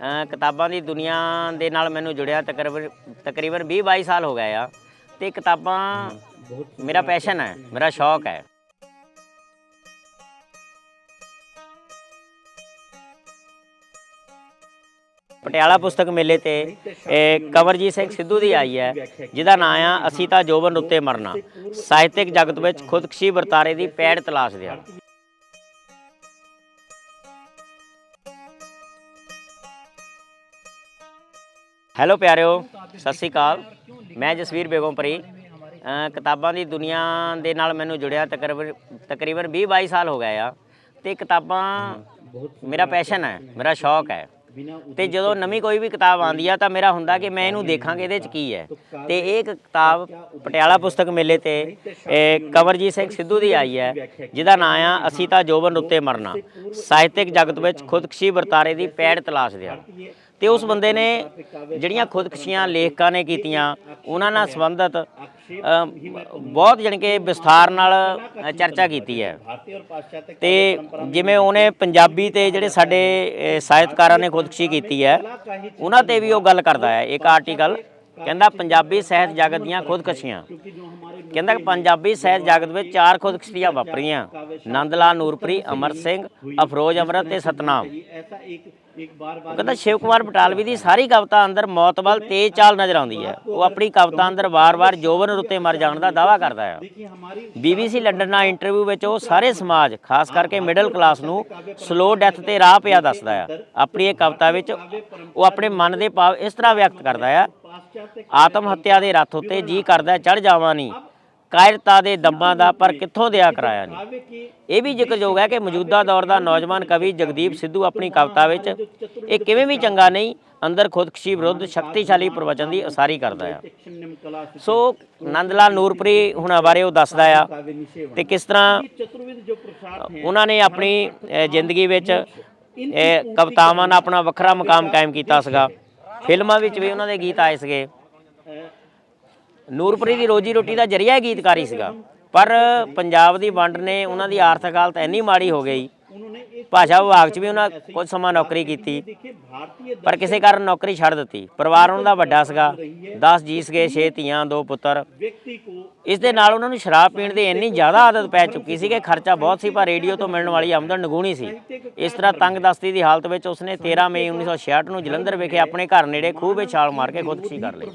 ਕਿਤਾਬਾਂ ਦੀ ਦੁਨੀਆ ਦੇ ਨਾਲ ਮੈਨੂੰ ਜੁੜਿਆ ਤਕਰੀਬਨ ਤਕਰੀਬਨ 20 22 ਸਾਲ ਹੋ ਗਏ ਆ। ਤੇ ਕਿਤਾਬਾਂ ਮੇਰਾ ਪੈਸ਼ਨ ਹੈ, ਮੇਰਾ ਸ਼ੌਕ ਹੈ। ਪਟਿਆਲਾ ਪੁਸਤਕ ਮੇਲੇ ਤੇ, ਇਹ ਕਵਰਜੀਤ ਸਿੰਘ ਸਿੱਧੂ ਦੀ ਆਈ ਹੈ, ਜਿਹਦਾ ਨਾਂ ਆ ਅਸੀਂ ਤਾਂ ਜੋਬਨ ਉੱਤੇ ਮਰਨਾ। ਸਾਹਿਤਿਕ ਜਗਤ ਵਿੱਚ ਖੁਦਕਸ਼ੀ ਵਰਤਾਰੇ ਦੀ ਪੈੜ ਤਲਾਸ਼ ਦਿਆ। ਹੈਲੋ ਪਿਆਰਿਓ। ਸਤਿ ਸ੍ਰੀ ਅਕਾਲ। ਮੈਂ ਜਸਵੀਰ ਬੇਗਮਪੁਰੀ ਕਿਤਾਬਾਂ ਦੀ ਦੁਨੀਆ ਦੇ ਨਾਲ ਮੈਨੂੰ ਜੁੜਿਆ ਤਕਰੀਬਨ ਤਕਰੀਬਨ 20 22 ਸਾਲ ਹੋ ਗਏ ਆ। ਤੇ ਕਿਤਾਬਾਂ ਮੇਰਾ ਪੈਸ਼ਨ ਹੈ, ਮੇਰਾ ਸ਼ੌਕ ਹੈ। ਤੇ ਜਦੋਂ ਨਵੀਂ ਕੋਈ ਵੀ ਕਿਤਾਬ ਆਉਂਦੀ ਆ ਤਾਂ ਮੇਰਾ ਹੁੰਦਾ ਕਿ ਮੈਂ ਇਹਨੂੰ ਦੇਖਾਂ ਇਹਦੇ ਚ ਕੀ ਹੈ। ਤੇ ਇਹ ਕਿਤਾਬ ਪਟਿਆਲਾ ਪੁਸਤਕ ਮੇਲੇ ਤੇ, ਇਹ ਕਵਰਜੀਤ ਸਿੰਘ ਸਿੱਧੂ ਦੀ ਆਈ ਹੈ, ਜਿਹਦਾ ਨਾਮ ਆ ਅਸੀਂ ਤਾਂ ਜੋਬਨ ਉੱਤੇ ਮਰਨਾ। ਸਾਹਿਤਿਕ ਜਗਤ ਵਿੱਚ ਖੁਦਕਸ਼ੀ ਵਰਤਾਰੇ ਦੀ ਪੈੜ ਤਲਾਸ਼ ਦਿਆ। ਤੇ ਉਸ ਬੰਦੇ ਨੇ ਜਿਹੜੀਆਂ ਖੁਦਕਸ਼ੀਆਂ ਲੇਖਕਾਂ ਨੇ ਕੀਤੀਆਂ, ਉਹਨਾਂ ਨਾਲ ਸੰਬੰਧਿਤ ਬਹੁਤ ਜਾਣੀ ਕਿ ਵਿਸਥਾਰ ਨਾਲ ਚਰਚਾ ਕੀਤੀ ਹੈ। ਤੇ ਜਿਵੇਂ ਉਹਨੇ ਪੰਜਾਬੀ ਤੇ ਜਿਹੜੇ ਸਾਡੇ ਸਾਹਿਤਕਾਰਾਂ ਨੇ ਖੁਦਕੁਸ਼ੀ ਕੀਤੀ ਹੈ, ਉਹਨਾਂ ਤੇ ਵੀ ਉਹ ਗੱਲ ਕਰਦਾ ਹੈ। ਇੱਕ ਆਰਟੀਕਲ ਕਹਿੰਦਾ ਪੰਜਾਬੀ ਸਾਹਿਤ ਜਗਤ ਦੀਆਂ ਖੁਦਕਸ਼ੀਆਂ। ਕਹਿੰਦਾ ਪੰਜਾਬੀ ਸਾਹਿਤ ਜਗਤ ਵਿੱਚ ਚਾਰ ਖੁਦਕਸ਼ੀਆਂ ਵਾਪਰੀਆਂ। ਨੰਦ ਲਾਲ ਨੂਰਪੁਰੀ, ਅਮਰ ਸਿੰਘ, ਅਫਰੋਜ਼, ਅਮਰਤ ਤੇ ਸਤਨਾਮ। ਕਹਿੰਦਾ ਸ਼ਿਵ ਕੁਮਾਰ ਬਟਾਲਵੀ ਦੀ ਸਾਰੀ ਕਵਿਤਾ ਅੰਦਰ ਮੌਤ ਵੱਲ ਤੇਜ਼ ਚਾਲ ਨਜ਼ਰ ਆਉਂਦੀ ਹੈ। ਉਹ ਆਪਣੀ ਕਵਿਤਾ ਅੰਦਰ ਵਾਰ-ਵਾਰ ਜੋਬਨ ਰੁੱਤੇ ਮਰ ਜਾਣ ਦਾ ਦਾਵਾ ਕਰਦਾ ਹੈ। BBC ਲੰਡਨ ਨਾਲ ਇੰਟਰਵਿਊ ਵਿੱਚ ਉਹ ਸਾਰੇ ਸਮਾਜ, ਖਾਸ ਕਰਕੇ ਮਿਡਲ ਕਲਾਸ ਨੂੰ ਸਲੋ ਡੈਥ ਤੇ ਰਾਹ ਪਿਆ ਦੱਸਦਾ ਹੈ। ਆਪਣੀ ਇਹ ਕਵਿਤਾ ਵਿੱਚ ਉਹ ਆਪਣੇ ਮਨ ਦੇ ਭਾਵ ਇਸ ਤਰ੍ਹਾਂ ਵਿਅਕਤ ਕਰਦਾ ਹੈ ਆਤਮ ਹੱਤਿਆ ਦੇ ਰੱਥ ਉੱਤੇ ਜੀ ਕਰਦਾ ਚੜ ਜਾਵਾਂ ਨਹੀਂ ਕਾਇਰਤਾ ਦੇ ਦੰਬਾਂ ਦਾ ਪਰ ਕਿੱਥੋਂ ਦਿਆ ਕਰਾਇਆ ਨਹੀਂ ਇਹ ਵੀ ਜ਼ਿਕਰਯੋਗ ਹੈ ਕਿ ਮੌਜੂਦਾ ਦੌਰ ਦਾ ਨੌਜਵਾਨ ਕਵੀ ਜਗਦੀਪ ਸਿੱਧੂ ਆਪਣੀ ਕਵਿਤਾ ਵਿੱਚ, ਇਹ ਕਿਵੇਂ ਵੀ ਚੰਗਾ ਨਹੀਂ, ਅੰਦਰ ਖੁਦਕੁਸ਼ੀ ਵਿਰੁੱਧ ਸ਼ਕਤੀਸ਼ਾਲੀ ਪ੍ਰਵਚਨ ਦੀ ਉਸਾਰੀ ਕਰਦਾ ਆ। ਸੋ ਨੰਦ ਲਾਲ ਨੂਰਪੁਰੀ ਹੁਣਾਂ ਬਾਰੇ ਉਹ ਦੱਸਦਾ ਆ ਤੇ ਕਿਸ ਤਰ੍ਹਾਂ ਉਹਨਾਂ ਨੇ ਆਪਣੀ ਜ਼ਿੰਦਗੀ ਵਿੱਚ ਕਵਿਤਾਵਾਂ ਨਾਲ ਆਪਣਾ ਵੱਖਰਾ ਮਕਾਮ ਕਾਇਮ ਕੀਤਾ ਸੀਗਾ। ਫਿਲਮਾਂ ਵਿੱਚ ਵੀ ਉਹਨਾਂ ਦੇ ਗੀਤ ਆਏ ਸੀਗੇ। ਨੂਰਪੁਰੀ ਦੀ ਰੋਜੀ ਰੋਟੀ ਦਾ ਜਰੀਆ ਹੀ ਗੀਤਕਾਰੀ ਸੀਗਾ। ਪਰ ਪੰਜਾਬ ਦੀ ਵੰਡ ਨੇ ਉਹਨਾਂ ਦੀ ਆਰਥਿਕ ਹਾਲਤ ਇੰਨੀ ਮਾੜੀ ਹੋ ਗਈ ਭਾਸ਼ਾ ਵਿਭਾਗ 'ਚ ਵੀ ਉਹਨਾਂ ਕੁਝ ਸਮਾਂ ਨੌਕਰੀ ਕੀਤੀ, ਪਰ ਕਿਸੇ ਕਾਰਨ ਨੌਕਰੀ ਛੱਡ ਦਿੱਤੀ। ਪਰਿਵਾਰ ਉਹਨਾਂ ਦਾ ਵੱਡਾ ਸੀਗਾ। 10 ਜੀ ਸੀਗੇ 6 ਧੀਆਂ, ਦੋ ਪੁੱਤਰ। ਇਸ ਦੇ ਨਾਲ ਉਹਨਾਂ ਨੂੰ ਸ਼ਰਾਬ ਪੀਣ ਦੀ ਇੰਨੀ ਜ਼ਿਆਦਾ ਆਦਤ ਪੈ ਚੁੱਕੀ ਸੀ ਕਿ ਖਰਚਾ ਬਹੁਤ ਸੀ, ਪਰ ਰੇਡੀਓ ਤੋਂ ਮਿਲਣ ਵਾਲੀ ਆਮਦਨ ਨਗੂਣੀ ਸੀ। ਇਸ ਤਰ੍ਹਾਂ ਤੰਗ ਦਸਤੀ ਦੀ ਹਾਲਤ ਵਿੱਚ ਉਸਨੇ 13 ਮਈ 1966 ਨੂੰ ਜਲੰਧਰ ਵਿਖੇ ਆਪਣੇ ਘਰ ਨੇੜੇ ਖੂਹ ਵਿੱਚ ਛਾਲ ਮਾਰ ਕੇ ਖੁਦਕੁਸ਼ੀ ਕਰ ਲਈ।